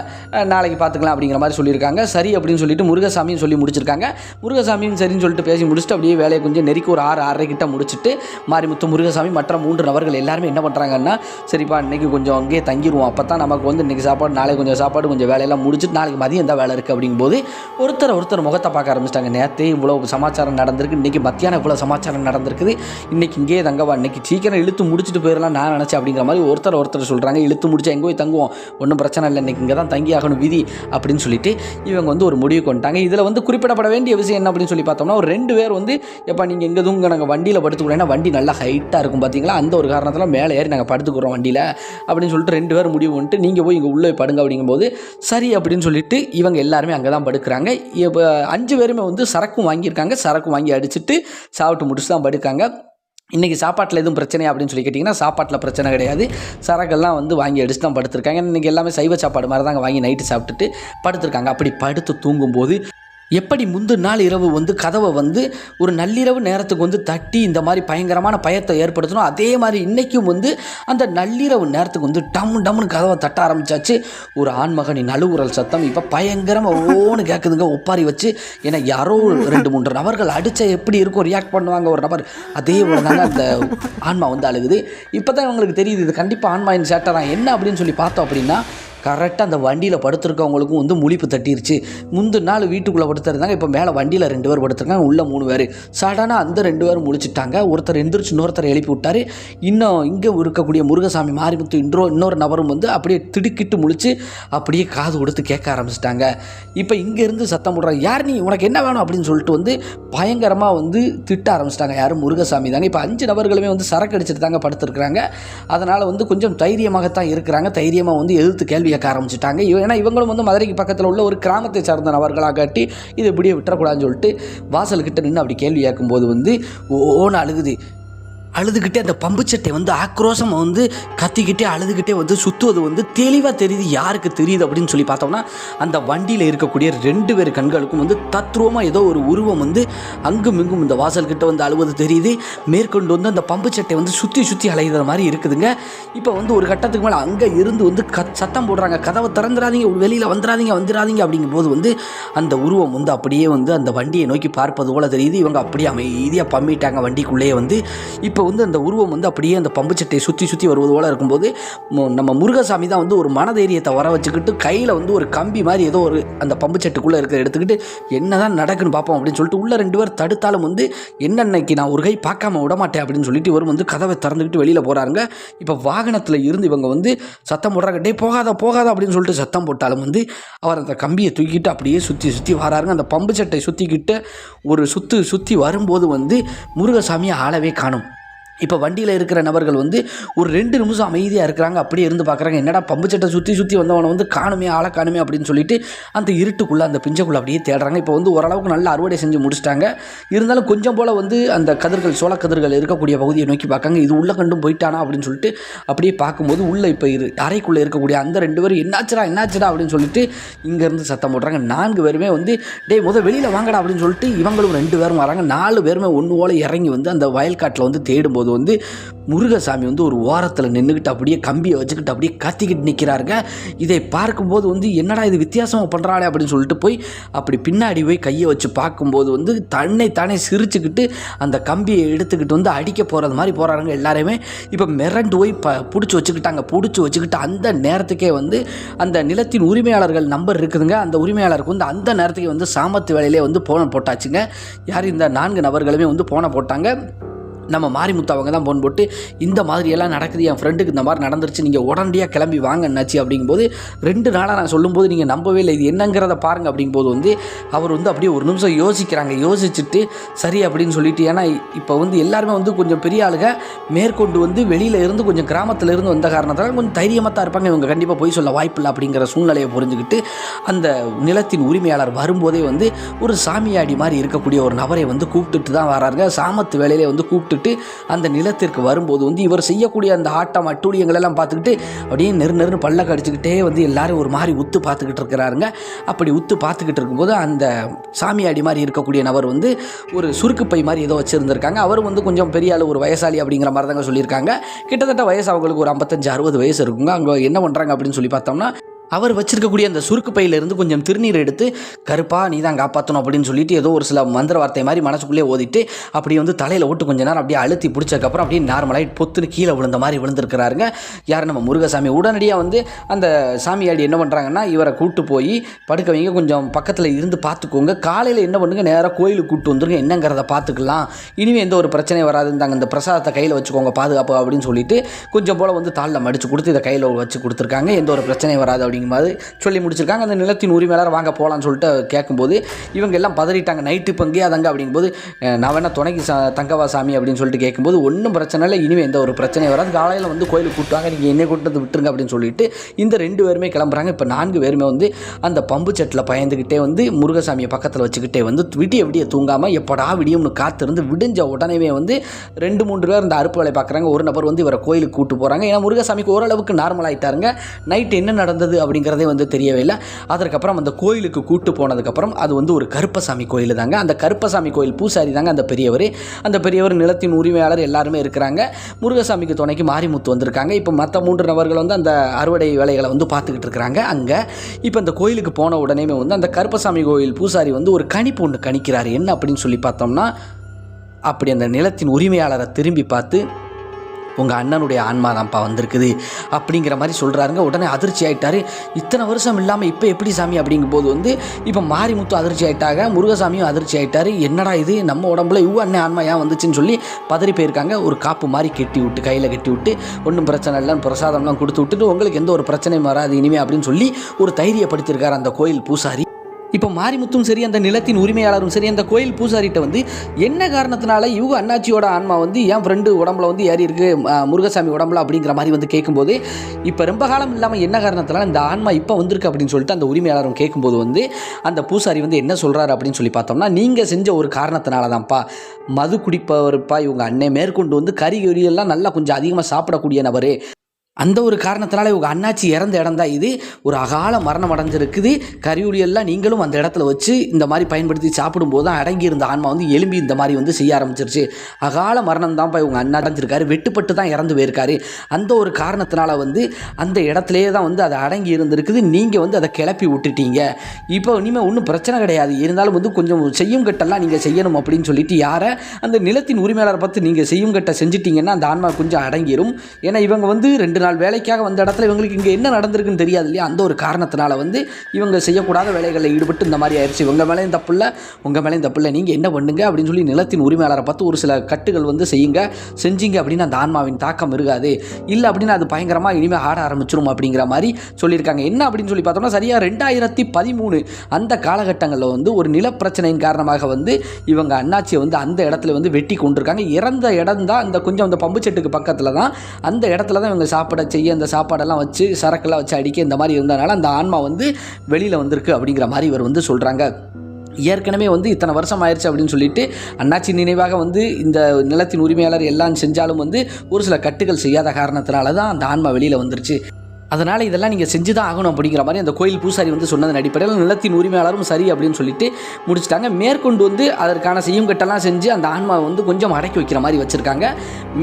நாளைக்கு பார்த்துக்கலாம் அப்படிங்கிற மாதிரி சொல்லியிருக்காங்க. சரி அப்படின்னு சொல்லிட்டு முருகசாமியும் சொல்லி முடிச்சிருக்காங்க. முருகசாமியும் சரின்னு சொல்லிட்டு பேசி முடிச்சுட்டு அப்படியே வேலையை கொஞ்சம் நெருக்கி ஒரு ஆறு ஆறரை கிட்ட முடிச்சுட்டு மாரிமுத்து முருகசாமி மற்ற மூன்று நபர்கள் எல்லாருமே என்ன பண்ணுறாங்கன்னா சரிப்பா இன்றைக்கி கொஞ்சம் அங்கேயே தங்கிடுவோம் அப்போ தான் நமக்கு வந்து இன்றைக்கி சாப்பாடு நாளைக்கு கொஞ்சம் சாப்பாடு கொஞ்சம் வேலையெல்லாம் முடிச்சுட்டு நாளைக்கு மதியம் எந்த வேலை இருக்குது அப்படிங்கும்போது ஒருத்தர் ஒருத்தர் முகத்தை பார்க்க ஆரம்பிச்சிட்டாங்க. நேற்றே இவ்வளோ சமாச்சாரம் நடந்திருக்கு இன்றைக்கி மத்தியானம் இவ்வளோ சமாச்சாரம் நடந்திருக்குது இன்றைக்கி இங்கேயே தங்கவா இன்றைக்கி சீக்கிரம் இழுத்து முடிச்சுட்டு போயிடலாம் நான் நினச்சேன் அப்படிங்கிற மாதிரி ஒருத்தர் ஒருத்தர் சொல்கிறாங்க இழுத்து முடிச்சு எங்கே போய் தங்குவோம். ஒன்றும் பிரச்சனை இல்லை இன்றைக்கி இங்கே தான் தங்கி ஆகணும் விதி அப்படின்னு சொல்லிட்டு இவங்க வந்து ஒரு முடிவு கொண்டாங்க இதில் வந்து குறிப்பிடப்பட வேண்டிய விஷயம் என்ன அப்படின்னு சொல்லி பார்த்தோம்னா ஒரு ரெண்டு பேர் வந்து எப்போ நீங்கள் எங்கே தூங்க நாங்கள் வண்டியில் படுத்துக்கூடாதுன்னா வண்டி நல்லா ஹைட் ஹைட்டாக இருக்கும் பார்த்தீங்களா அந்த ஒரு காரணத்தில் மேலே ஏறி நாங்கள் படுத்துக்கிறோம் வண்டியில். அப்படின்னு சொல்லிட்டு ரெண்டு பேர் முடிவு பண்ணிட்டு நீங்கள் போய் இங்கே உள்ளே படுங்க அப்படிங்கும்போது சரி அப்படின்னு சொல்லிட்டு இவங்க எல்லாருமே அங்கே தான் படுக்கிறாங்க. இப்போ அஞ்சு பேருமே வந்து சரக்கும் வாங்கியிருக்காங்க. சரக்கு வாங்கி அடிச்சுட்டு சாப்பிட்டு முடிச்சு தான் படுக்காங்க இன்றைக்கி சாப்பாட்டில் எதுவும் பிரச்சனை அப்படின்னு சொல்லி கேட்டிங்கன்னா சாப்பாட்டில் பிரச்சனை கிடையாது. சரக்கெல்லாம் வந்து வாங்கி அடிச்சு தான் படுத்திருக்காங்க. இன்றைக்கி எல்லாமே சைவ சாப்பாடு மாதிரி தாங்க வாங்கி நைட்டு சாப்பிட்டுட்டு படுத்திருக்காங்க. அப்படி படுத்து தூங்கும்போது எப்படி முந்தின நாள் இரவு வந்து கதவை வந்து ஒரு நள்ளிரவு நேரத்துக்கு வந்து தட்டி இந்த மாதிரி பயங்கரமான பயத்தை ஏற்படுத்தணும் அதே மாதிரி இன்றைக்கும் வந்து அந்த நள்ளிரவு நேரத்துக்கு வந்து டம் டம்னு கதவை தட்ட ஆரம்பித்தாச்சு ஒரு ஆண்மகனின் அழுகுரல் சத்தம் இப்போ பயங்கரமாக ஓன்னு கேட்குதுங்க ஒப்பாரி வச்சு ஏன்னா யாரோ ஒரு ரெண்டு மூன்று நபர்கள் அடித்தா எப்படி இருக்கும் ரியாக்ட் பண்ணுவாங்க ஒரு நபர். அதே போல தாங்க அந்த ஆன்மா வந்து அழுகுது. இப்போ தான் இவங்களுக்கு தெரியுது இது கண்டிப்பாக ஆன்மாயின் சேட்டை தான். என்ன அப்படின்னு சொல்லி பார்த்தோம் அப்படின்னா கரெக்டாக அந்த வண்டியில் படுத்திருக்கவங்களுக்கும் வந்து முழிப்பு தட்டிருச்சு. முந்தின நாள் வீட்டுக்குள்ளே படுத்திருந்தாங்க இப்போ மேலே வண்டியில் ரெண்டு பேர் படுத்திருக்காங்க உள்ள மூணு பேர். சடனாக அந்த ரெண்டு பேரும் முழிச்சிட்டாங்க ஒருத்தர் எந்திரிச்சு இன்னொருத்தர் எழுப்பி விட்டார் இன்னும் இங்கே இருக்கக்கூடிய முருகசாமி மாரிமுத்து இன்றோ இன்னொரு நபரும் வந்து அப்படியே திடுக்கிட்டு முழிச்சு அப்படியே காது கொடுத்து கேட்க ஆரம்பிச்சிட்டாங்க. இப்போ இங்கேருந்து சத்தம் போடுறாங்க யார் நீ? உனக்கு என்ன வேணும்? அப்படின்னு சொல்லிட்டு வந்து பயங்கரமாக வந்து திட்ட ஆரம்பிச்சிட்டாங்க. யாரும் முருகசாமி தாங்க. இப்போ அஞ்சு நபர்களுமே வந்து சரக்கு அடிச்சுட்டு தாங்க படுத்துருக்குறாங்க. அதனால் வந்து கொஞ்சம் தைரியமாகத்தான் இருக்கிறாங்க. தைரியமாக வந்து எதிர்த்து கேள்வி கேட்க ஆரம்பிச்சிட்டாங்க. இவ- ஏன்னா இவங்களும் வந்து மதுரைக்கு பக்கத்தில் உள்ள ஒரு கிராமத்தை சார்ந்த நபர்களாக காட்டி இது இப்படியே விட்டுறக்கூடாதுன்னு சொல்லிட்டு வாசல்கிட்ட நின்று அப்படி கேள்வி கேட்கும்போது வந்து ஓன்னு அழுகுது. அழுதுகிட்டே அந்த பம்பு சட்டை வந்து ஆக்ரோஷமாக வந்து கத்திக்கிட்டே அழுதுகிட்டே வந்து சுற்றுவது வந்து தெளிவாக தெரியுது யாருக்கு தெரியுது அப்படின்னு சொல்லி பார்த்தோம்னா அந்த வண்டியில் இருக்கக்கூடிய ரெண்டு பேர் கண்களுக்கும் வந்து தத்ரூபமாக ஏதோ ஒரு உருவம் வந்து அங்கும் இங்கும் இந்த வாசல்கிட்ட வந்து அழுவது தெரியுது. மேற்கொண்டு வந்து அந்த பம்பு சட்டை வந்து சுற்றி சுற்றி அலைகிற மாதிரி இருக்குதுங்க. இப்போ வந்து ஒரு கட்டத்துக்கு மேலே அங்கே இருந்து வந்து கத் சத்தம் போடுறாங்க. கதவை திறந்துடாதீங்க வெளியில் வந்துடாதீங்க வந்துடாதீங்க அப்படிங்கும்போது வந்து அந்த உருவம் வந்து அப்படியே வந்து அந்த வண்டியை நோக்கி பார்ப்பது போல் தெரியுது. இவங்க அப்படியே அமைதியாக பம்மிட்டாங்க வண்டிக்குள்ளேயே வந்து. இப்போ இப்போ வந்து அந்த உருவம் வந்து அப்படியே அந்த பம்பு சட்டையை சுற்றி சுற்றி வருவது போல் இருக்கும்போது மு- நம்ம முருகசாமி தான் வந்து ஒரு மனதைரியத்தை வர வச்சுக்கிட்டு கையில் வந்து ஒரு கம்பி மாதிரி ஏதோ ஒரு அந்த பம்பு சட்டுக்குள்ளே இருக்கிற எடுத்துக்கிட்டு என்னதான் நடக்குன்னு பார்ப்போம் அப்படின்னு சொல்லிட்டு உள்ள ரெண்டு பேர் தடுத்தாலும் வந்து என்னன்னைக்கு நான் ஒரு கை பார்க்காம விட மாட்டேன் அப்படின்னு சொல்லிட்டு இவரும் வந்து கதவை திறந்துக்கிட்டு வெளியில் போகிறாங்க இப்போ வாகனத்தில் இருந்து இவங்க வந்து சத்தம் போடுறாங்க டே போகாத போகாத அப்படின்னு சொல்லிட்டு சத்தம் போட்டாலும் வந்து அவர் அந்த கம்பியை தூக்கிட்டு அப்படியே சுற்றி சுற்றி வராருங்க. அந்த பம்பு சட்டை சுற்றிக்கிட்டு ஒரு சுற்று சுற்றி வரும்போது வந்து முருகசாமியை ஆளவே காணும். இப்போ வண்டியில் இருக்கிற நபர்கள் வந்து ஒரு ரெண்டு நிமிஷம் அமைதியாக இருக்கிறாங்க அப்படியே இருந்து பார்க்குறாங்க என்னடா பம்பு சட்டை சுற்றி சுற்றி வந்தவனை வந்து காணுமே ஆளை காணுமே அப்படின்னு சொல்லிட்டு அந்த இருட்டுக்குள்ளே அந்த பிஞ்சக்குள்ளே அப்படியே தேடுறாங்க. இப்போ வந்து ஓரளவுக்கு நல்ல அறுவடை செஞ்சு முடிச்சிட்டாங்க. இருந்தாலும் கொஞ்சம் போல் வந்து அந்த கதிர்கள் சோள கதிர்கள் இருக்கக்கூடிய பகுதியை நோக்கி பார்க்காங்க. இது உள்ளே கண்டும் போயிட்டானா அப்படின்னு சொல்லிட்டு அப்படியே பார்க்கும்போது உள்ளே இப்போ இரு அறைக்குள்ளே இருக்கக்கூடிய அந்த ரெண்டு பேரும் என்னாச்சுடா என்னாச்சுடா? அப்படின்னு சொல்லிட்டு இங்கேருந்து சத்தம் போடுறாங்க. நான்கு பேருமே வந்து டே முத வெளியில் வாங்கடா அப்படின்னு சொல்லிட்டு இவங்களும் ரெண்டு பேரும் வராங்க. நாலு பேருமே ஒன்று போல் இறங்கி வந்து அந்த வயல்காட்டில் வந்து தேடும்போது வந்து முருகசாமி வந்து ஒரு ஓரத்தில் நின்றுக்கிட்டு அப்படியே கம்பியை வச்சுக்கிட்டு அப்படியே கத்திக்கிட்டு நிற்கிறாருங்க இதை பார்க்கும்போது வந்து என்னடா இது வித்தியாசமாக பண்ணுறாளே அப்படின்னு சொல்லிட்டு போய் அப்படி பின்னாடி போய் கையை வச்சு பார்க்கும்போது வந்து தன்னை தானே சிரிச்சுக்கிட்டு அந்த கம்பியை எடுத்துக்கிட்டு வந்து அடிக்க போகிறது மாதிரி போகிறாருங்க எல்லாருமே இப்போ மிரண்டு போய் ப பிடிச்சி வச்சுக்கிட்டாங்க. பிடிச்சி வச்சுக்கிட்டு அந்த நேரத்துக்கே வந்து அந்த நிலத்தின் உரிமையாளர்கள் நம்பர் இருக்குதுங்க. அந்த உரிமையாளருக்கு வந்து அந்த நேரத்துக்கு வந்து சாமத்து வேலையிலே வந்து போன போட்டாச்சுங்க. யார் இந்த நான்கு நபர்களுமே வந்து போன போட்டாங்க. நம்ம மாரிமுத்து அவங்க தான் போன் போட்டு இந்த மாதிரி எல்லாம் நடக்குது என் ஃப்ரெண்டுக்கு இந்த மாதிரி நடந்துருச்சு நீங்கள் உடனடியாக கிளம்பி வாங்க என்னாச்சு அப்படிங்கும்போது ரெண்டு நாளாக நான் சொல்லும்போது நீங்கள் நம்பவே இல்லை இது என்னங்கிறத பாருங்க அப்படிங்கும்போது வந்து அவர் வந்து அப்படியே ஒரு நிமிஷம் யோசிக்கிறாங்க. யோசிச்சுட்டு சரி அப்படின்னு சொல்லிட்டு ஏன்னா இப்போ வந்து எல்லாருமே வந்து கொஞ்சம் பெரிய ஆளுக மேற்கொண்டு வந்து வெளியில் இருந்து கொஞ்சம் கிராமத்தில் இருந்து வந்த காரணத்தால் கொஞ்சம் தைரியமாக தான் இருப்பாங்க. இவங்க கண்டிப்பாக போய் சொல்ல வாய்ப்பில்லை அப்படிங்கிற சூழ்நிலையை புரிஞ்சுக்கிட்டு அந்த நிலத்தின் உரிமையாளர் வரும்போதே வந்து ஒரு சாமியாடி மாதிரி இருக்கக்கூடிய ஒரு நபரை வந்து கூப்பிட்டுட்டு தான் வராருங்க. சாமத்து வேலையிலே வந்து கூப்பிட்டு கூப்பிட்டுட்டு அந்த நிலத்திற்கு வரும்போது வந்து இவர் செய்யக்கூடிய அந்த ஆட்டம் அட்டூழியங்கள் எல்லாம் பார்த்துக்கிட்டு அப்படியே நெரு நெருன்னு பல்ல கடிச்சுக்கிட்டே வந்து எல்லாரும் ஒரு மாதிரி உத்து பார்த்துக்கிட்டு இருக்கிறாருங்க. அப்படி உத்து பார்த்துக்கிட்டு இருக்கும்போது அந்த சாமியாடி மாதிரி இருக்கக்கூடிய நபர் வந்து ஒரு சுருக்குப்பை மாதிரி ஏதோ வச்சுருந்துருக்காங்க. அவர் வந்து கொஞ்சம் பெரிய ஆளு ஒரு வயசாளி அப்படிங்கிற மாதிரி தாங்க சொல்லியிருக்காங்க. கிட்டத்தட்ட வயசு அவங்களுக்கு ஒரு ஐம்பத்தஞ்சு அறுபது வயசு இருக்குங்க. அவங்க என்ன பண்ணுறாங்க அப்படின்னு சொல்லி பார்த்தோம்னா அவர் வச்சிருக்கக்கூடிய அந்த சுருக்கு பையிலிருந்து கொஞ்சம் திருநீர் எடுத்து கருப்பா நீ தான் காப்பாற்றணும் அப்படின்னு சொல்லிட்டு ஏதோ ஒரு சில மந்திர வார்த்தை மாதிரி மனசுக்குள்ளே ஓதிட்டு அப்படி வந்து தலையில் ஓட்டு கொஞ்ச நேரம் அப்படியே அழுத்தி பிடிச்சதுக்கப்புறம் அப்படியே நார்மலாக பொத்துன்னு கீழே விழுந்த மாதிரி விழுந்திருக்கிறாருங்க. யார் நம்ம முருகசாமி? உடனடியாக வந்து அந்த சாமியாடி என்ன பண்ணுறாங்கன்னா இவரை கூட்டு போய் படுக்க வைங்க கொஞ்சம் பக்கத்தில் இருந்து பார்த்துக்கோங்க காலையில் என்ன பண்ணுங்க நேராக கோயிலுக்கு கூட்டு வந்துருங்க. என்னங்கிறத பார்த்துக்கலாம் இனிமேல் எந்த ஒரு பிரச்சனையும் வராது அந்த இந்த பிரசாதத்தை கையில் வச்சுக்கோங்க பாதுகாப்பு அப்படின்னு சொல்லிட்டு கொஞ்சம் போல் வந்து தாளில் மடித்து கொடுத்து இதை கையில் வச்சு கொடுத்துருக்காங்க. எந்த ஒரு பிரச்சனையும் வராது அப்படிங்கிற மாதிரி சொல்லி முடிச்சிருக்காங்க. அந்த நிலத்தின் உரிமையாளர் வாங்க போகலான்னு சொல்லிட்டு கேட்கும்போது இவங்க எல்லாம் பதறிட்டாங்க. நைட்டு இப்போ இங்கேயே அதங்க அப்படிங்கும்போது நான் வேணா துணைக்கு சா தங்கவா சாமி அப்படின்னு சொல்லிட்டு கேட்கும்போது ஒன்றும் பிரச்சனை இல்லை. இனிமேல் எந்த ஒரு பிரச்சனையும் வராது. காலையில் வந்து கோயிலுக்கு கூட்டுவாங்க நீங்கள் என்னை கூட்டு வந்து விட்டுருங்க அப்படின்னு சொல்லிட்டு இந்த ரெண்டு பேருமே கிளம்புறாங்க. இப்போ நான்கு பேருமே வந்து அந்த பம்பு செட்டில் பயந்துக்கிட்டே வந்து முருகசாமியை பக்கத்தில் வச்சுக்கிட்டே வந்து விடிய விடிய தூங்காமல் எப்படா விடியும்னு காத்திருந்து விடிஞ்ச உடனே வந்து ரெண்டு மூன்று பேர் இந்த அறுப்பு வேலை பார்க்குறாங்க. ஒரு நபர் வந்து இவரை கோயிலுக்கு கூட்டு போகிறாங்க ஏன்னா முருகசாமிக்கு ஓரளவுக்கு நார்மல் ஆகிட்டாருங்க நைட் என்ன நடந்தது அப்படின்னு அப்படிங்கிறதே வந்து தெரியவே இல்லை அதற்கப்புறம் அந்த கோயிலுக்கு கூட்டு போனதுக்கப்புறம் அது வந்து ஒரு கருப்பசாமி கோயில் தாங்க. அந்த கருப்பசாமி கோயில் பூசாரி தாங்க அந்த பெரியவர். அந்த பெரியவர் நிலத்தின் உரிமையாளர் எல்லாருமே இருக்கிறாங்க. முருகசாமிக்கு துணைக்கு மாரிமுத்து வந்திருக்காங்க. இப்போ மற்ற மூன்று நபர்கள் வந்து அந்த அறுவடை வேலைகளை வந்து பார்த்துக்கிட்டு இருக்கிறாங்க அங்கே. இப்போ இந்த கோயிலுக்கு போன உடனே வந்து அந்த கருப்பசாமி கோயில் பூசாரி வந்து ஒரு கணிப்பு ஒன்று கணிக்கிறார். என்ன அப்படின்னு சொல்லி பார்த்தோம்னா அப்படி அந்த நிலத்தின் உரிமையாளரை திரும்பி பார்த்து உங்கள் அண்ணனுடைய ஆன்மா தான்ப்பா வந்திருக்குது அப்படிங்கிற மாதிரி சொல்கிறாருங்க உடனே அதிர்ச்சி ஆகிட்டாரு இத்தனை வருஷம் இல்லாமல் இப்போ எப்படி சாமி அப்படிங்கும்போது வந்து இப்போ மாரிமுத்து அதிர்ச்சி ஆகிட்டாங்க முருகசாமியும் அதிர்ச்சி ஆகிட்டாரு என்னடா இது? நம்ம உடம்புல இவ்வளோ அண்ணன் ஆன்மா ஏன் வந்துச்சுன்னு சொல்லி பதறி போயிருக்காங்க. ஒரு காப்பு மாதிரி கெட்டி விட்டு கையில் கட்டி விட்டு ஒன்றும் பிரச்சனை இல்லைன்னு பிரசாதம்லாம் கொடுத்து விட்டுட்டு உங்களுக்கு எந்த ஒரு பிரச்சனையும் வராது இனிமே அப்படின்னு சொல்லி ஒரு தைரியப்படுத்தியிருக்காரு அந்த கோயில் பூசாரி. இப்போ மாரிமுத்தும் சரி அந்த நிலத்தின் உரிமையாளரும் சரி அந்த கோயில் பூசாரிகிட்ட வந்து என்ன காரணத்தினால இவங்க அண்ணாச்சியோட ஆன்மா வந்து என் ஃப்ரெண்டு உடம்புல வந்து ஏறி இருக்கு முருகசாமி உடம்புல அப்படிங்கிற மாதிரி வந்து கேட்கும்போது இப்போ ரொம்ப காலம் இல்லாமல் என்ன காரணத்தினால இந்த ஆன்மா இப்போ வந்திருக்கு அப்படின்னு சொல்லிட்டு அந்த உரிமையாளரும் கேட்கும்போது வந்து அந்த பூசாரி வந்து என்ன சொல்கிறாரு அப்படின்னு சொல்லி பார்த்தோம்னா நீங்கள் செஞ்ச ஒரு காரணத்தினால தான்ப்பா மது குடிப்பவர்ப்பா இவங்க அன்னை மேற்கொண்டு வந்து கறி நல்லா கொஞ்சம் அதிகமாக சாப்பிடக்கூடிய நபர். அந்த ஒரு காரணத்தினால இவங்க அண்ணாச்சி இறந்த இடம் தான் இது. ஒரு அகால மரணம் அடைஞ்சிருக்குது. கரியுளியெல்லாம் நீங்களும் அந்த இடத்துல வச்சு இந்த மாதிரி பயன்படுத்தி சாப்பிடும்போது தான் அடங்கி இருந்த ஆன்மா வந்து எலும்பி இந்த மாதிரி வந்து செய்ய ஆரம்பிச்சிருச்சு. அகால மரணம் தான் இவங்க அண்ணா அடைஞ்சிருக்காரு வெட்டுப்பட்டு தான் இறந்து போயிருக்காரு. அந்த ஒரு காரணத்தினால வந்து அந்த இடத்துலையே தான் வந்து அது அடங்கி இருந்திருக்குது. நீங்கள் வந்து அதை கிளப்பி விட்டுட்டீங்க. இப்போ இனிமேல் ஒன்றும் பிரச்சனை கிடையாது. இருந்தாலும் வந்து கொஞ்சம் செய்யும் கட்டெல்லாம் நீங்கள் செய்யணும் அப்படின்னு சொல்லிட்டு யாரை அந்த நிலத்தின் உரிமையாளரை பார்த்து நீங்கள் செய்யும் கட்டை செஞ்சிட்டிங்கன்னா அந்த ஆன்மா கொஞ்சம் அடங்கிரும். ஏன்னா இவங்க வந்து ரெண்டு நாள் வேலைக்காக வந்த இடத்துல இவங்களுக்கு இங்கே என்ன நடந்திருக்குன்னு தெரியாது இல்லையா? அந்த ஒரு காரணத்தினால வந்து இவங்க செய்யக்கூடாத வேலைகளில் ஈடுபட்டு இந்த மாதிரி ஆயிடுச்சு. உங்கள் மேலேயும் தப்பு உங்கள் மேலேயும் தப்பு நீங்கள் என்ன பண்ணுங்க? அப்படின்னு சொல்லி நிலத்தின் உரிமையாளரை பார்த்து ஒரு சில கட்டுகள் வந்து செய்யுங்க. செஞ்சீங்க அப்படின்னு அந்த ஆன்மாவின் தாக்கம் இருக்காது. இல்லை அப்படின்னு அது பயங்கரமாக இனிமேல் ஆட ஆரம்பிச்சிரும் அப்படிங்கிற மாதிரி சொல்லியிருக்காங்க. என்ன அப்படின்னு சொல்லி பார்த்தோம்னா சரியாக ரெண்டாயிரத்தி பதிமூணு அந்த காலகட்டங்களில் வந்து ஒரு நிலப்பிரச்சனையின் காரணமாக வந்து இவங்க அண்ணாச்சியை வந்து அந்த இடத்துல வந்து வெட்டி கொண்டிருக்காங்க. இறந்த இடம் தான் இந்த கொஞ்சம் அந்த பம்பு செட்டுக்கு பக்கத்தில் தான். அந்த இடத்துல தான் இவங்க சாப்பிட செய்ய அந்த சாப்பாடெல்லாம் வச்சு சரக்கெல்லாம் வச்சு அடிக்க இந்த மாதிரி இருந்தனால அந்த ஆன்மா வந்து வெளியில் வந்திருக்கு அப்படிங்கிற மாதிரி இவர் வந்து சொல்கிறாங்க ஏற்கனவே வந்து இத்தனை வருஷம் ஆயிடுச்சு அப்படின்னு சொல்லிட்டு அண்ணாச்சி நினைவாக வந்து இந்த நிலத்தின் உரிமையாளர் எல்லாம் செஞ்சாலும் வந்து ஒரு சில கட்டுகள் செய்யாத காரணத்தினால தான் அந்த ஆன்மா வெளியில் வந்துருச்சு. அதனால் இதெல்லாம் நீங்கள் செஞ்சு தான் ஆகணும் அப்படிங்கிற மாதிரி அந்த கோயில் பூசாரி வந்து சொன்னதன் அடிப்படையில் நிலத்தின் உரிமையாளரும் சரி அப்படின்னு சொல்லிட்டு முடிச்சிட்டாங்க. மேற்கொண்டு வந்து அதற்கான செய்யும் கட்டெல்லாம் செஞ்சு அந்த ஆன்மாவை வந்து கொஞ்சம் அடக்கி வைக்கிற மாதிரி வச்சுருக்காங்க.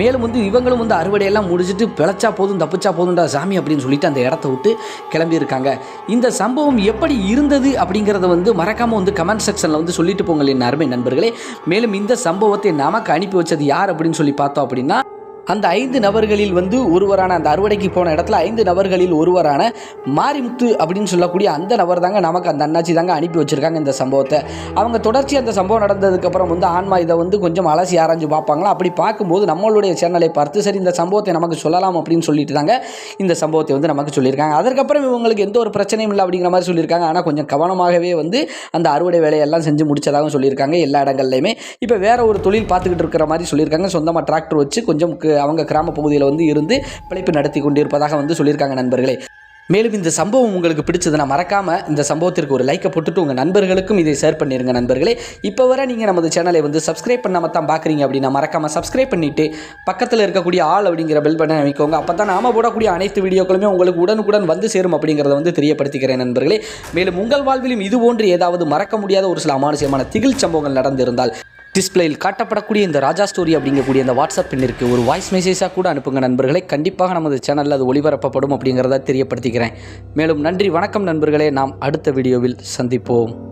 மேலும் வந்து இவங்களும் வந்து அறுவடையெல்லாம் முடிச்சுட்டு பிழைச்சா போதும் தப்பிச்சா போதும்டா சாமி அப்படின்னு சொல்லிட்டு அந்த இடத்த விட்டு கிளம்பியிருக்காங்க. இந்த சம்பவம் எப்படி இருந்தது அப்படிங்கிறத வந்து மறக்காமல் வந்து கமெண்ட் செக்ஷனில் வந்து சொல்லிட்டு போங்கள் என் அருமை நண்பர்களே. மேலும் இந்த சம்பவத்தை நமக்கு அனுப்பி வச்சது யார் அப்படின்னு சொல்லி பார்த்தோம் அப்படின்னா அந்த ஐந்து நபர்களில் வந்து ஒருவரான அந்த அறுவடைக்கு போன இடத்துல ஐந்து நபர்களில் ஒருவரான மாரிமுத்து அப்படின்னு சொல்லக்கூடிய அந்த நபர் தாங்க நமக்கு அந்த அண்ணாச்சி தாங்க அனுப்பி வச்சிருக்காங்க இந்த சம்பவத்தை. அவங்க தொடர்ச்சி அந்த சம்பவம் நடந்ததுக்கப்புறம் வந்து ஆன்மா இதை வந்து கொஞ்சம் அலசி ஆராய்ஞ்சு பார்ப்பாங்களா? அப்படி பார்க்கும்போது நம்மளுடைய சேனலை பார்த்து சரி இந்த சம்பவத்தை நமக்கு சொல்லலாம் அப்படின்னு சொல்லிட்டு தாங்க இந்த சம்பவத்தை வந்து நமக்கு சொல்லியிருக்காங்க. அதற்கப்புறம் இவங்களுக்கு எந்த ஒரு பிரச்சனையும் இல்லை அப்படிங்கிற மாதிரி சொல்லியிருக்காங்க. ஆனால் கொஞ்சம் கவனமாகவே வந்து அந்த அறுவடை வேலையெல்லாம் செஞ்சு முடிச்சதாகவும் சொல்லியிருக்காங்க எல்லா இடங்கள்லையுமே. இப்போ வேற ஒரு தொழில் பார்த்துக்கிட்டு இருக்கிற மாதிரி சொல்லியிருக்காங்க. சொந்தமாக டிராக்டர் வச்சு கொஞ்சம் அவங்க கிராம பகுதியில் வந்து இருந்து பிழைப்பு நடத்தி கொண்டிருப்பதாக வந்து சொல்லியிருக்காங்க நண்பர்களே. மேலும் இந்த சம்பவம் உங்களுக்கு பிடிச்சதுன்னா மறக்காமல் இந்த சம்பவத்திற்கு ஒரு லைக்கை போட்டுட்டு உங்கள் நண்பர்களுக்கும் இதை ஷேர் பண்ணிடுங்க நண்பர்களே. இப்போ வர நீங்கள் நமது சேனலை வந்து சப்ஸ்கிரைப் பண்ணாமல் தான் பார்க்குறீங்க அப்படின்னா மறக்காமல் சப்ஸ்கிரைப் பண்ணிட்டு பக்கத்தில் இருக்கக்கூடிய ஆள் அப்படிங்கிற பெல் பண்ண அமைக்கோங்க. அப்போ தான் நாம போடக்கூடிய அனைத்து வீடியோக்களுமே உங்களுக்கு உடனுக்குடன் வந்து சேரும் அப்படிங்கிறத வந்து தெரியப்படுத்திக்கிறேன் நண்பர்களே. மேலும் உங்கள் வாழ்விலும் இது போன்று ஏதாவது மறக்க முடியாத ஒரு சில அமானுசியமான திகில் சம்பவங்கள் நடந்திருந்தால் டிஸ்பிளேயில் காட்டப்படக்கூடிய இந்த ராஜா ஸ்டோரி அப்படிங்கக்கூடிய இந்த வாட்ஸ்அப் எண்ணிற்கு ஒரு வாய்ஸ் மெசேஜாக கூட அனுப்புங்க நண்பர்களை. கண்டிப்பாக நமது சேனலில் அது ஒளிபரப்பப்படும் அப்படிங்கிறத தெரியப்படுத்திக்கிறேன். மேலும் நன்றி வணக்கம் நண்பர்களே. நாம் அடுத்த வீடியோவில் சந்திப்போம்.